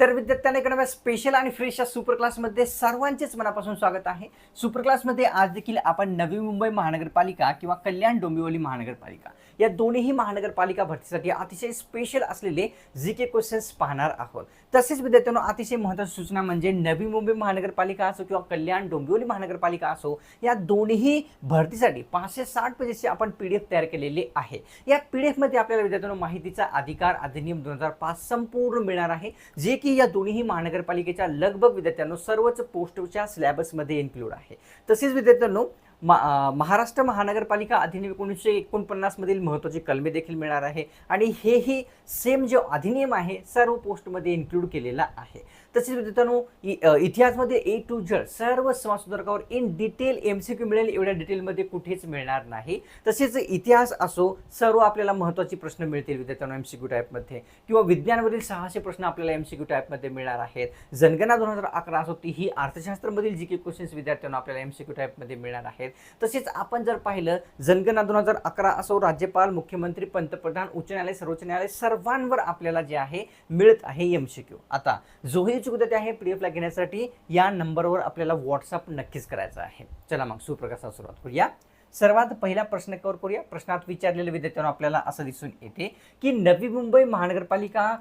तर विद्यार्थ्यांना इकडे स्पेशल आणि फ्रेश या सुपर क्लासमध्ये सर्वांचेच मनापासून स्वागत आहे. सुपर क्लासमध्ये आज देखील आपण नवी मुंबई महानगरपालिका किंवा कल्याण डोंबिवली महानगरपालिका या दोन्हीही महानगरपालिका भरतीसाठी अतिशय स्पेशल असलेले जी के क्वेश्चन्स पाहणार आहोत. तसेच विद्यार्थ्यांना अतिशय महत्त्वाची सूचना म्हणजे नवी मुंबई महानगरपालिका असो किंवा कल्याण डोंबिवली महानगरपालिका असो या दोन्ही भरतीसाठी पाचशे साठ पेजेसची आपण पी डी एफ तयार केलेली आहे. या पी डी एफमध्ये आपल्याला विद्यार्थ्यांना माहितीचा अधिकार अधिनियम दोन हजार पाच संपूर्ण मिळणार आहे. जे की की या दोन्ही महानगरपालिकेच्या लगभग विद्यार्थ्यांनो सर्वच पोस्टच्या सिलेबसमध्ये इन्क्लूड आहे. तसेच विद्यार्थ्यांनो मा महाराष्ट्र महानगरपालिका अधिनियम एकोणीसशे एकोणपन्नासमधील महत्त्वाचे कलमे देखील मिळणार आहे. आणि हेही सेम जो अधिनियम आहे सर्व पोस्टमध्ये इन्क्लूड केलेला आहे. तसेच विद्यार्थ्यांनो इ- इतिहासमध्ये ए टू जड सर्व समाजसुधारकावर in detail M C Q मिळेल एवढ्या डिटेलमध्ये कुठेच मिळणार नाही. तसेच इतिहास असो सर्व आपल्याला महत्त्वाचे प्रश्न मिळतील विद्यार्थ्यांना एम सी क्यू टाईपमध्ये किंवा विज्ञानवरील सहाशे प्रश्न आपल्याला एम सी क्यू टाईपमध्ये मिळणार आहेत. जनगणना दोन हजार अकरा असो तीही अर्थशास्त्रामधील जी के क्वेश्चन्स विद्यार्थ्यांना आपल्याला एम सी क्यू टाईपमध्ये मिळणार आहेत. तसेच आपण जर पाहिलं जनगणना दोन हजार अकरा असो राज्यपाल मुख्यमंत्री पंतप्रधान उच्च न्यायालय सर्वोच्च न्यायालय सर्वांवर आपल्याला जे आहे मिळत आहे एम सी क्यू आता जोही चुकदत आहे पी डी एफला घेण्यासाठी या नंबरवर आपल्याला व्हॉट्सअप नक्कीच करायचा आहे. चला मग सुप्रकाशाला सुरुवात करूया. सर्वात पहिला प्रश्न कवर करूया. प्रश्नात विचारलेल्या विद्यार्थ्यांना आपल्याला असं दिसून येते की नवी मुंबई महानगरपालिका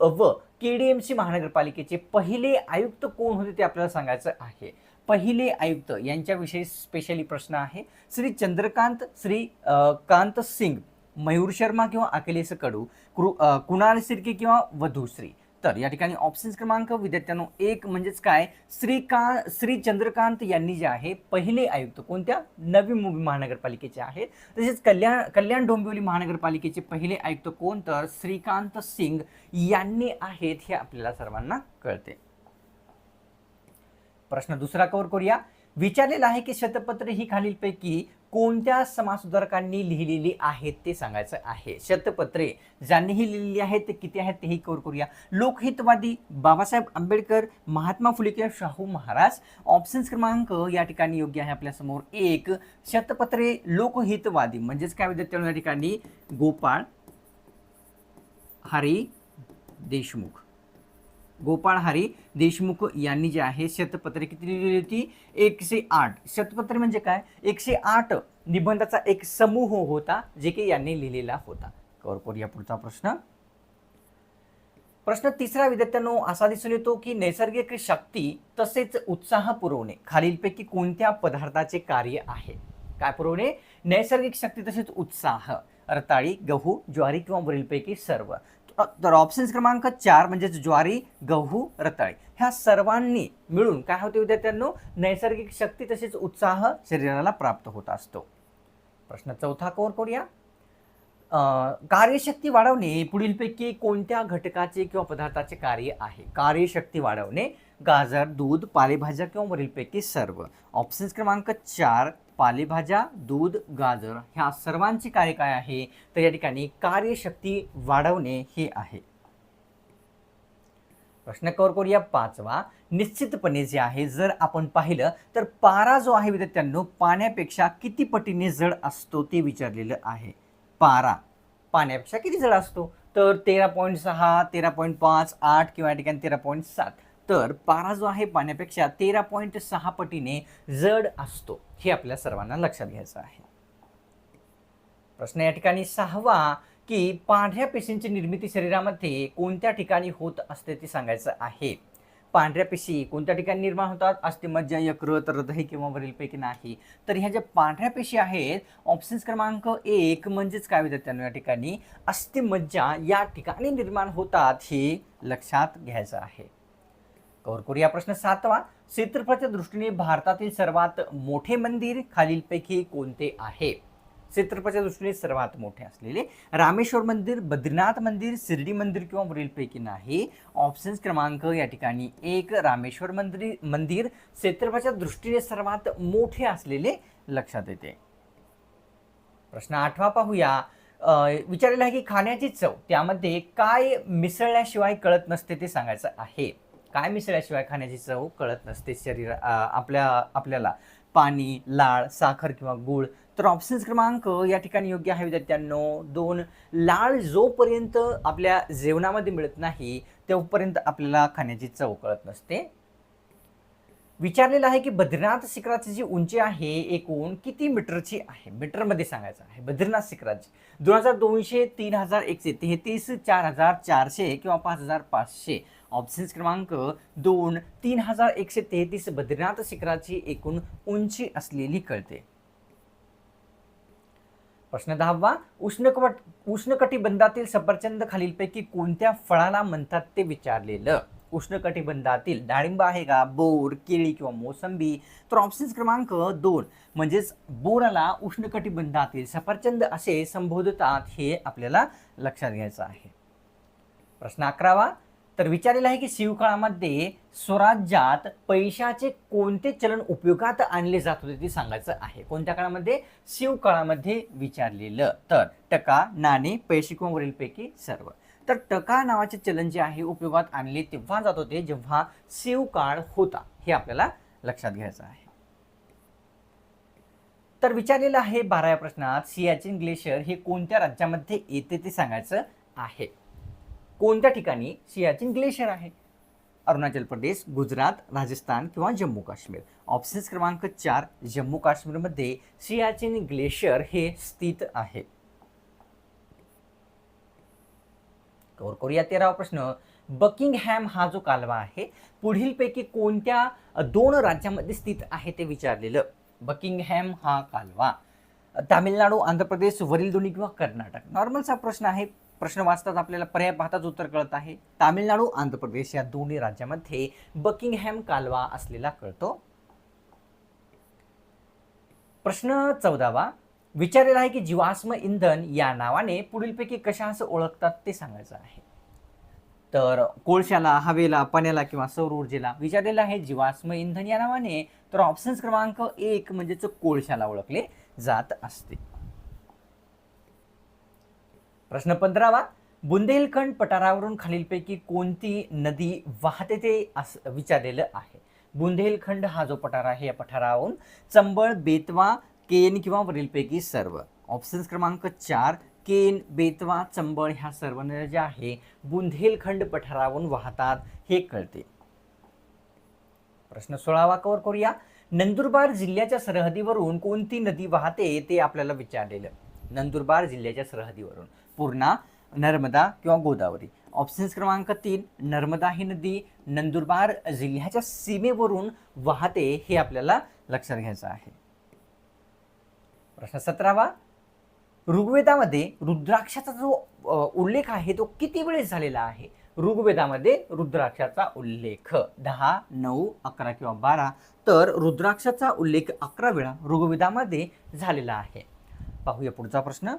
व के डी एम सी महानगरपालिकेचे पहिले आयुक्त कोण होते ते आपल्याला सांगायचं आहे. पहिले आयुक्त यांच्याविषयी स्पेशली प्रश्न आहे. श्री चंद्रकांत श्री कांत सिंग मयूर शर्मा किंवा अखिलेश कडू कृ कुणाल सिर्के किंवा वधूश्री तर या ठिकाणी ऑप्शन्स क्रमांक विद्यार्थ्यांनो एक म्हणजेच काय? श्रीकांत श्री चंद्रकांत यांनी जे आहे पहिले आयुक्त कोणत्या? नवी मुंबई महानगरपालिकेचे आहेत. तसेच कल्याण कल्याण डोंबिवली महानगरपालिकेचे पहिले आयुक्त कोण? तर श्रीकांत सिंग यांनी आहेत हे आपल्याला सर्वांना कळते. प्रश्न दुसरा कवर करूया. विचारलेला आहे की शतपत्रे ही खालीलपैकी कोणत्या समाजसुधारकांनी लिहिलेली आहेत ते सांगायचं आहे. शतपत्रे ज्यांनीही लिहिलेली आहेत ते किती आहेत तेही कवर करूया. लोकहितवादी बाबासाहेब आंबेडकर महात्मा फुले किंवा शाहू महाराज ऑप्शन्स क्रमांक या ठिकाणी योग्य आहे आपल्यासमोर. एक शतपत्रे लोकहितवादी म्हणजेच काय विद्यार्थ्यांना या ठिकाणी? गोपाळ हरी देशमुख. गोपाळ हरी देशमुख यांनी जे आहे शतपत्रे किती लिहिली होती? एकशे आठ. शतपत्रे म्हणजे काय? एकशे आठ निबंधाचा एक समूह होता जे की यांनी लिहिलेला होता. कौरपूर या पुढचा प्रश्न. प्रश्न तिसरा विद्यार्थ्यांनो असा दिसून येतो की नैसर्गिक शक्ती तसेच उत्साह पुरवणे खालीलपैकी कोणत्या पदार्थाचे कार्य आहे? काय पुरवणे? नैसर्गिक शक्ती तसेच उत्साह रताळी गहू ज्वारी किंवा वरीलपैकी सर्व. तर ऑप्शन्स क्रमांक चार म्हणजेच ज्वारी गहू रताळी ह्या सर्वांनी मिळून काय होते विद्यार्थ्यांनो? नैसर्गिक शक्ती तसेच उत्साह शरीराला प्राप्त होत असतो. प्रश्न चौथा कोर करूया. कार्यशक्ती वाढवणे पुढीलपैकी कोणत्या घटकाचे किंवा पदार्थाचे कार्य आहे? कार्यशक्ती वाढवणे गाजर दूध पालेभाज्या किंवा वरीलपैकी सर्व. ऑप्शन्स क्रमांक चार पालेभाज्या दूध गाजर ह्या सर्वांचे कार्य काय आहे? तर या ठिकाणी कार्यशक्ती वाढवणे हे आहे. प्रश्न कवर करूया पाचवा. निश्चितपणे जे आहे जर आपण पाहिलं तर पारा जो आहे विद्यार्थ्यांनो पाण्यापेक्षा किती पटीने जड असतो ते विचारलेलं आहे. पारा. पाण्यापेक्षा किती जड असतो? तर तेरा पॉईंट सहा तेरा पॉईंट पाच आठ किंवा या ठिकाणी तेरा पॉईंट सात. तर पारा जो आहे पाण्यापेक्षा तेरा पॉईंट सहा पटीने जड असतो हे आपल्या सर्वांना लक्षात घ्यायचं आहे. प्रश्न या ठिकाणी सहावा की पांढऱ्या पेशींची निर्मिती शरीरामध्ये कोणत्या ठिकाणी होत असते ते सांगायचं आहे. पांढऱ्या पेशी कोणत्या ठिकाणी निर्माण होतात? अस्थिमज्जा यकृत हृदय किंवा वरीलपैकी नाही. तर ह्या ज्या पांढऱ्या पेशी आहेत ऑप्शन्स क्रमांक एक म्हणजेच काय विद्यार्थ्यांनो या ठिकाणी? अस्थिमज्जा या ठिकाणी निर्माण होतात हे लक्षात घ्यायचं आहे. कव्हर करूया. प्रश्न सातवा क्षेत्रफळाच्या दृष्टीने भारतातील सर्वात मोठे मंदिर खालीलपैकी कोणते आहे? क्षेत्रफळाच्या दृष्टीने सर्वात मोठे असलेले रामेश्वर मंदिर बद्रीनाथ मंदिर शिर्डी मंदिर किंवा वरीलपैकी नाही. ऑप्शन्स क्रमांक या ठिकाणी एक रामेश्वर मंदिर मंदिर. क्षेत्रफळाच्या दृष्टीने सर्वात मोठे असलेले लक्षात येते. प्रश्न आठवा पाहूया. विचारलेला आहे की खाण्याची चव त्यामध्ये काय मिसळल्याशिवाय कळत नसते ते सांगायचं आहे. काय मिसळल्याशिवाय खाण्याची चव कळत नसते शरीर आपल्या आपल्याला. पाणी लाळ साखर किंवा गुळ. तर ऑप्शन्स क्रमांक या ठिकाणी योग्य आहे विद्यार्थ्यांनो. दोन लाळ जोपर्यंत आपल्या जेवणामध्ये मिळत नाही तोपर्यंत आपल्याला खाण्याची चव कळत नसते. विचारलेलं आहे की बद्रीनाथ शिखराची जी उंची आहे एकूण किती मीटरची आहे? मीटरमध्ये सांगायचं आहे. बद्रीनाथ शिखराची. दोन हजार दोनशे तीन हजार एकशे तेहतीस चार हजार चारशे किंवा पाच हजार पाचशे. ऑप्शन्स क्रमांक दोन तीन हजार एकशे तेहतीस बद्रीनाथ शिखराची एकूण उंची असलेली कळते. प्रश्न दहावा उष्णकवट उष्णकटिबंधातील सफरचंद खालीलपैकी कोणत्या फळाला म्हणतात ते विचारलेलं? उष्णकटिबंधातील डाळिंब आहे का? बोर केळी किंवा मोसंबी? तर ऑप्शन्स क्रमांक दोन म्हणजेच बोराला उष्णकटिबंधातील सफरचंद असे संबोधतात हे आपल्याला लक्षात घ्यायचं आहे. प्रश्न अकरावा तर विचारलेलं आहे की शिवकाळामध्ये स्वराज्यात पैशाचे कोणते चलन उपयोगात आणले जात होते ते सांगायचं आहे. कोणत्या काळामध्ये? शिवकाळामध्ये विचारलेलं. तर टका नाणे पैसे किंवा वरीलपैकी सर्व. तर टका नावाचे चलन जे आहे उपयोगात आणले तेव्हा जात होते जेव्हा शिवकाळ होता. हे आपल्याला लक्षात घ्यायचं आहे. तर विचारलेलं आहे बाराव्या प्रश्नात सियाचिन ग्लेशियर हे कोणत्या राज्यामध्ये येते ते सांगायचं आहे. कोणत्या ठिकाणी सियाचिन ग्लेशियर आहे? अरुणाचल प्रदेश गुजरात राजस्थान किंवा जम्मू काश्मीर. ऑप्शन्स क्रमांक चार जम्मू काश्मीरमध्ये सियाचिन ग्लेशियर हे स्थित आहे. कवर करूया तेरावा प्रश्न. बकिंगहॅम हा जो कालवा आहे पुढीलपैकी कोणत्या दोन राज्यामध्ये स्थित आहे ते विचारलेलं. बकिंगहॅम हा कालवा. तामिळनाडू आंध्र प्रदेश वरील दोन्ही किंवा कर्नाटक. नॉर्मलचा प्रश्न आहे. प्रश्न वाचतात आपल्याला पर्याय पाहताच उत्तर कळत आहे. तामिळनाडू आंध्र प्रदेश या दोन्ही राज्यामध्ये बकिंगहॅम कालवा असलेला कळतो. प्रश्न चौदावा. विचारलेला आहे की जीवाश्म इंधन या नावाने पुढीलपैकी कशास ओळखतात ते सांगायचं आहे. तर कोळशाला हवेला पाण्याला किंवा सौर ऊर्जेला विचारलेलं आहे जीवाश्म इंधन या नावाने. तर ऑप्शन्स क्रमांक एक म्हणजेच कोळशाला ओळखले जात असते. प्रश्न पंधरावा बुंदेलखंड पठारावरून खालीलपैकी कोणती नदी वाहते ते असं विचारलेलं आहे. बुंदेलखंड हा जो पठार आहे या पठारावरून चंबळ बेतवा केन किंवा वरीलपैकी सर्व. ऑप्शन्स क्रमांक चार केन बेतवा चंबळ ह्या सर्व नद्या ज्या आहे बुंदेलखंड पठारावरून वाहतात हे कळते. प्रश्न सोळावा कवर करूया. नंदुरबार जिल्ह्याच्या सरहदीवरून कोणती नदी वाहते ते आपल्याला विचारलेलं. नंदुरबार जिल्ह्याच्या सरहदीवरून. पूर्णा नर्मदा किंवा गोदावरी. ऑप्शन्स क्रमांक तीन नर्मदा ही नदी नंदुरबार जिल्ह्याच्या सीमेवरून वाहते हे आपल्याला लक्षात घ्यायचं आहे. प्रश्न सतरावा. ऋग्वेदामध्ये रुद्राक्षाचा जो उल्लेख आहे तो किती वेळेस झालेला आहे? ऋग्वेदामध्ये रुद्राक्षाचा उल्लेख दहा नऊ अकरा किंवा बारा. तर रुद्राक्षाचा उल्लेख अकरा वेळा ऋग्वेदामध्ये झालेला आहे. पाहूया पुढचा प्रश्न.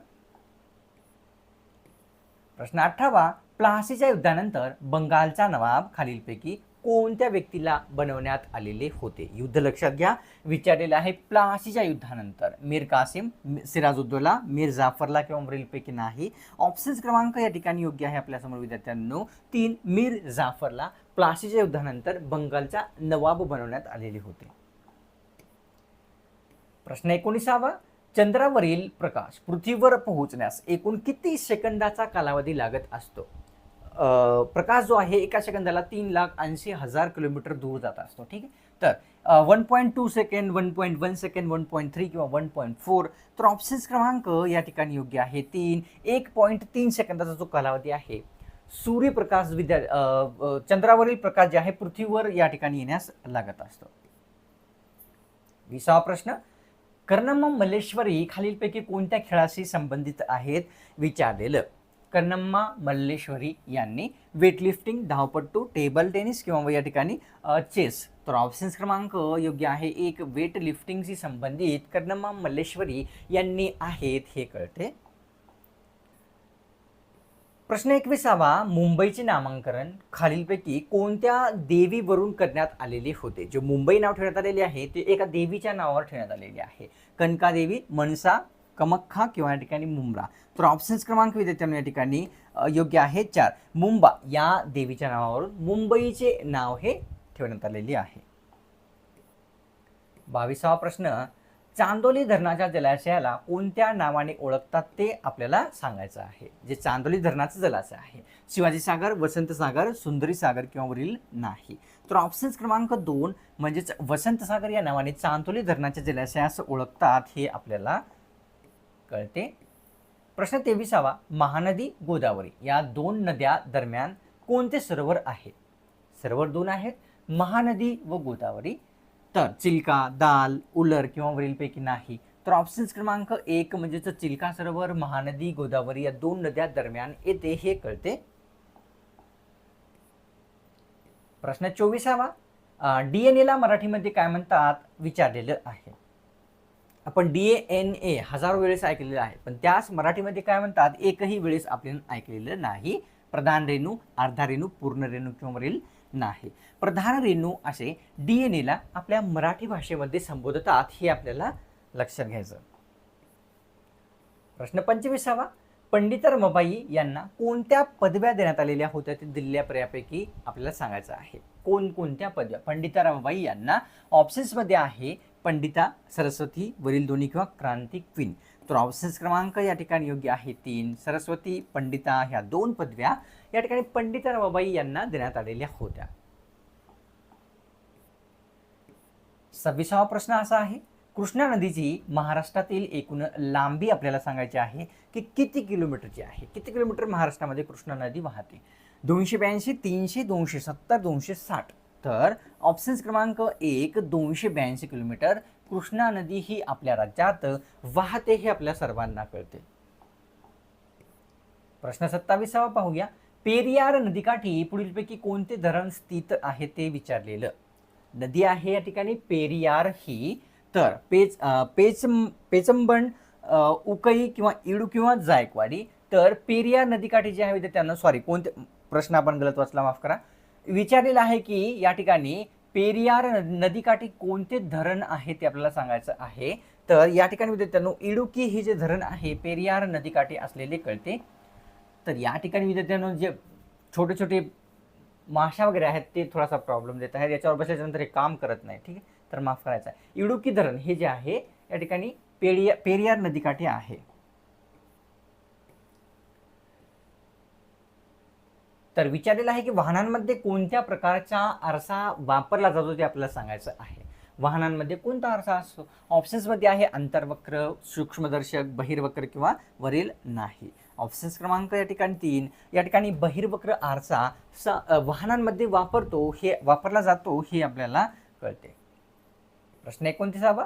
प्रश्न अठरावा प्लासीच्या युद्धानंतर बंगालचा नवाब खालीलपैकी कोणत्या व्यक्तीला बनवण्यात आलेले होते? युद्ध लक्षात घ्या. विचारलेलं आहे प्लासीच्या युद्धानंतर. मीर कासिम सिराजुद्दोला मीर जाफरला किंवा वरीलपैकी नाही. ऑप्शन्स क्रमांक या ठिकाणी योग्य आहे आपल्यासमोर विद्यार्थ्यांनो. तीन मीर जाफरला प्लासीच्या युद्धानंतर बंगालचा नवाब बनवण्यात आलेले होते. प्रश्न एकोणीसावा. चंद्रावरील प्रकाश पृथ्वीवर पोहोचण्यास एकूण किती सेकंदाचा कालावधी लागत असतो? प्रकाश जो आहे एका सेकंदाला तीन लाख ऐंशी हजार किलोमीटर दूर जात असतो ठीक आहे? तर one point two second one point one second one point three किंवा वन पॉईंट फोर तर ऑप्शन्स क्रमांक या ठिकाणी योग्य आहे. तीन एक पॉईंट तीन सेकंदाचा जो कालावधी आहे सूर्यप्रकाश विद्या चंद्रावरील प्रकाश जे आहे पृथ्वीवर या ठिकाणी येण्यास लागत असतो. विसावा प्रश्न कर्णम्मा मल्लेश्वरी खालीलपैकी कोणत्या खेळाशी संबंधित आहेत? विचारलेलं. कर्णम्मा मल्लेश्वरी यांनी वेटलिफ्टिंग धावपट्टू टेबल टेनिस किंवा या ठिकाणी चेस तर ऑप्शन्स क्रमांक योग्य आहे एक. वेट लिफ्टिंगशी संबंधित कर्णम्मा मल्लेश्वरी यांनी आहेत हे कळते. प्रश्न एकविसावा. मुंबईचे नामांकन खालीलपैकी कोणत्या देवीवरून करण्यात आलेले होते? जे मुंबई नाव ठेवण्यात आलेले आहे ते एका देवीच्या नावावर ठेवण्यात आलेले आहे. कनकादेवी मनसा कमख्खा किंवा या ठिकाणी मुंब्रा. तर ऑप्शन्स क्रमांक विद्यार्थ्यांना या ठिकाणी योग्य आहे चार. मुंबा या देवीच्या नावावरून मुंबईचे नाव हे ठेवण्यात आलेले आहे. बावीसावा प्रश्न चांदोली धरणाच्या जलाशयाला कोणत्या नावाने ओळखतात ते आपल्याला सांगायचं आहे. जे चांदोली धरणाचं जलाशय आहे. शिवाजी सागर वसंत सागर सुंदरी सागर किंवा वरील नाही. तर ऑप्शन्स क्रमांक दोन म्हणजेच वसंत सागर या नावाने चांदोली धरणाच्या जलाशयास ओळखतात हे आपल्याला कळते. प्रश्न तेविसावा महानदी गोदावरी या दोन नद्या दरम्यान कोणते सरोवर आहे सरोवर दोन आहेत महानदी व गोदावरी. तर चिल्का दाल उलर किंवा वरीलपैकी नाही. तर ऑप्शन्स क्रमांक एक म्हणजेच चिल्का सरोवर महानदी गोदावरी या दोन नद्या दरम्यान येते हे कळते. प्रश्न चोवीसावा. डी एन एला मराठीमध्ये काय म्हणतात? विचारलेलं आहे. आपण डी एन ए हजारो वेळेस ऐकलेलं आहे पण त्यास मराठीमध्ये काय म्हणतात? एकही वेळेस आपल्याला ऐकलेलं नाही. प्रधान रेणू अर्धा रेणू पूर्ण रेणू किंवा वरील नाही. प्रधान रेणू असे डी एन एला आपल्या मराठी भाषेमध्ये संबोधतात हे आपल्याला लक्षात घ्यायचं. प्रश्न पंचवीसावा. पंडित रमाबाई यांना कोणत्या पदव्या देण्यात आलेल्या होत्या ते दिलेल्या पर्यापैकी आपल्याला सांगायचं आहे. कोणकोणत्या पदव्या? पंडिता रमाबाई यांना ऑप्शन्समध्ये आहे पंडिता सरस्वती वरील दोन्ही किंवा क्रांती क्वीन तर ऑप्शन्स क्रमांक या ठिकाणी योग्य आहे तीन. सरस्वती पंडिता ह्या दोन पदव्या या ठिकाणी पंडिता रमाबाई यांना देण्यात आलेल्या होत्या. सव्वीसावा प्रश्न असा आहे कृष्णा नदीची महाराष्ट्रातील एकूण लांबी आपल्याला सांगायची आहे की किती किलोमीटरची आहे? किती किलोमीटर महाराष्ट्रामध्ये कृष्णा नदी वाहते? दोनशे ब्याऐंशी तीनशे दोनशे सत्तर दोनशे साठ. तर ऑप्शन्स क्रमांक एक दोनशे ब्याऐंशी किलोमीटर कृष्णा नदी ही आपल्या राज्यात वाहते हे आपल्या सर्वांना कळते. प्रश्न सत्तावीसावा पाहूया. पेरियार नदीकाठी पुढीलपैकी कोणते धरण स्थित आहे ते विचारलेलं. नदी आहे या ठिकाणी पेरियार ही. तर पेच पेच पेचंबण उकई किंवा इडू किंवा जायकवाडी. तर पेरियार नदीकाठी जे आहे विद्यार्थ्यांना सॉरी कोणते प्रश्न आपण गलत वाचला माफ करा. विचारलेलं आहे की या ठिकाणी पेरियार नदीकाठी कोणते धरण आहे ते आपल्याला सांगायचं आहे. तर या ठिकाणी विद्यार्थ्यांनो इडुकी हे जे धरण आहे पेरियार नदीकाठी असलेले कळते. तर या ठिकाणी विद्यार्थ्यांनो जे छोटे छोटे माशा वगैरे आहेत ते थोडासा प्रॉब्लेम देत आहेत. याच्यावर बसल्याच्यानंतर हे काम करत नाही ठीक आहे? तर माफ करायचं आहे. इडुकी धरण हे जे आहे या ठिकाणी पेरिया पेरियार नदीकाठी आहे. तर विचारलेलं आहे की वाहनांमध्ये कोणत्या प्रकारचा आरसा वापरला जातो ते आपल्याला सांगायचं आहे. वाहनांमध्ये कोणता आरसा असतो? ऑप्शन्समध्ये आहे अंतर्वक्र सूक्ष्मदर्शक बहिर्वक्र किंवा वरील नाही. ऑप्शन्स क्रमांक या ठिकाणी तीन. या ठिकाणी बहिर्वक्र आरसा स वाहनांमध्ये वापरतो हे वापरला जातो हे आपल्याला कळते. प्रश्न एकोणतीसावा.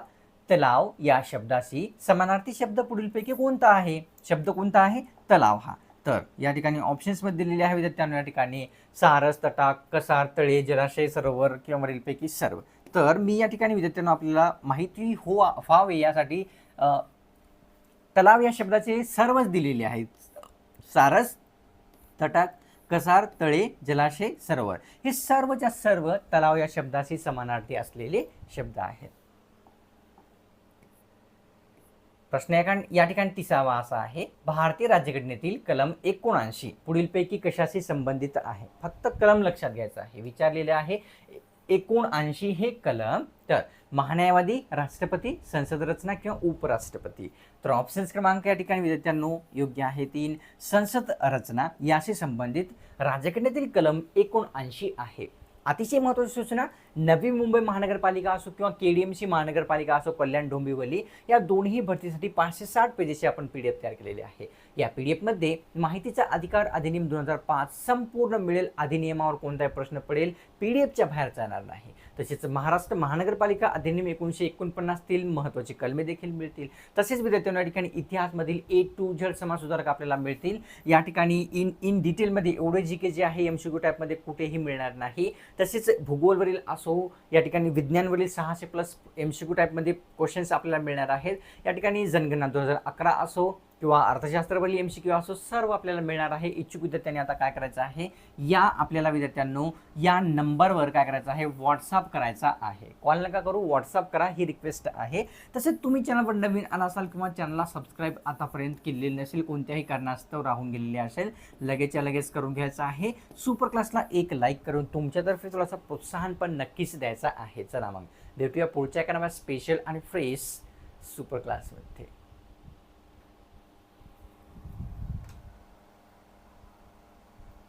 तलाव या शब्दाशी समानार्थी शब्द पुढीलपैकी कोणता आहे? शब्द कोणता आहे? तलाव हा. तर या ठिकाणी ऑप्शन्समध्ये दिलेले आहे विद्यार्थ्यांना या ठिकाणी सारस तटाक कसार तळे जलाशय सरोवर किंवा वरीलपैकी सर्व. तर मी या ठिकाणी विद्यार्थ्यांना आपल्याला माहिती हो व्हावे यासाठी तलाव या शब्दाचे सर्वच दिलेले आहेत. सारस तटाक कसार तळे जलाशय सरोवर. हे सर्वच्या सर्व तलाव या शब्दाशी समानार्थी असलेले शब्द आहेत. प्रश्न या या ठिकाणी तिसावा असा आहे. भारतीय राज्यघटनेतील कलम एकोणऐंशी पुढीलपैकी कशाशी संबंधित आहे? फक्त कलम लक्षात घ्यायचं आहे. विचारलेले आहे. एकोणऐंशी हे कलम तर महान्यायवादी राष्ट्रपती संसद रचना किंवा उपराष्ट्रपती. तर ऑप्शन्स क्रमांक या ठिकाणी विद्यार्थ्यांनो योग्य आहे तीन. संसद रचना याशी संबंधित राज्यघटनेतील कलम एकोणऐंशी आहे. अतिशय महत्त्वाची सूचना नवी मुंबई महानगरपालिका असो किंवा के डी एम सी महानगरपालिका असो कल्याण डोंबिवली या दोन्ही भरतीसाठी पाचशे साठ पेजेसची आपण पी डी एफ तयार केलेली आहे. या पी डी एफमध्ये माहितीचा अधिकार अधिनियम दोन हजार पाच संपूर्ण मिळेल अधिनियमावर कोणताही प्रश्न पडेल पी डी एफच्या बाहेर जाणार नाही. तसेच महाराष्ट्र महानगरपालिका अधिनियम एकोणीसशे एकोणपन्नासतील महत्त्वाची कलमे देखील मिळतील. तसेच विद्यार्थ्यांना ठिकाणी इतिहासमधील ए टू झेड समाज सुधारक आपल्याला मिळतील. या ठिकाणी इन इन डिटेलमध्ये एवढे जी के जे आहे एम सी क्यू टाईपमध्ये कुठेही मिळणार नाही. तसेच भूगोलवरील असो सो या ठिकाणी विज्ञानवरील सहाशे प्लस एम सी टाईपमध्ये क्वेश्चन्स आपल्याला मिळणार आहेत. या ठिकाणी जनगणना दोन हजार अकरा असो किंवा अर्थशास्त्रपली एम सी क्यू असो सर्व आपल्याला मिळणार आहे. इच्छुक विद्यार्थ्यांनी आता काय करायचं आहे? या आपल्याला विद्यार्थ्यांनो या नंबरवर काय करायचं आहे? व्हॉट्सअप करायचा आहे. कॉल नका करू व्हॉट्सअप करा ही रिक्वेस्ट आहे. तसेच तुम्ही चॅनलवर नवीन आला असाल किंवा चॅनलला सबस्क्राईब आतापर्यंत केलेली नसेल कोणत्याही कारणास्तव राहून गेलेली असेल लगेचच्या लगेच करून घ्यायचं आहे. सुपर क्लासला एक लाईक करून तुमच्यातर्फे थोडासा प्रोत्साहन पण नक्कीच द्यायचा आहे. चला मग भेटूया पुढच्या एका स्पेशल आणि फ्रेश सुपर क्लासमध्ये